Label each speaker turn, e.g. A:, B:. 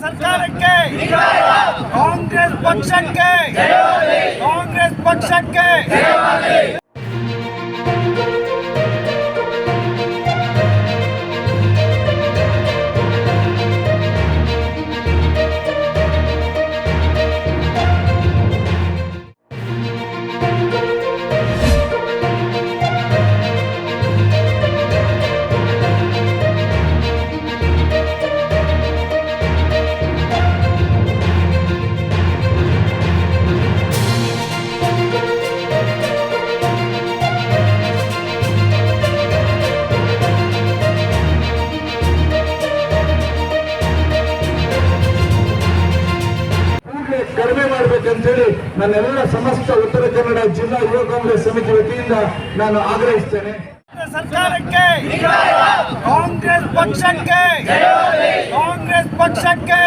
A: ಸರ್ಕಾರಕ್ಕೆ ಕಾಂಗ್ರೆಸ್ ಪಕ್ಷಕ್ಕೆ ಕಾಂಗ್ರೆಸ್ ಪಕ್ಷಕ್ಕೆ
B: ನನ್ನೆಲ್ಲ ಸಮಸ್ತ ಉತ್ತರ ಕನ್ನಡ ಜಿಲ್ಲಾ ಯುವ ಕಾಂಗ್ರೆಸ್ ಸಮಿತಿ ವತಿಯಿಂದ ನಾನು ಆಗ್ರಹಿಸ್ತೇನೆ.
A: ಸರ್ಕಾರಕ್ಕೆ ಕಾಂಗ್ರೆಸ್ ಪಕ್ಷಕ್ಕೆ ಕಾಂಗ್ರೆಸ್ ಪಕ್ಷಕ್ಕೆ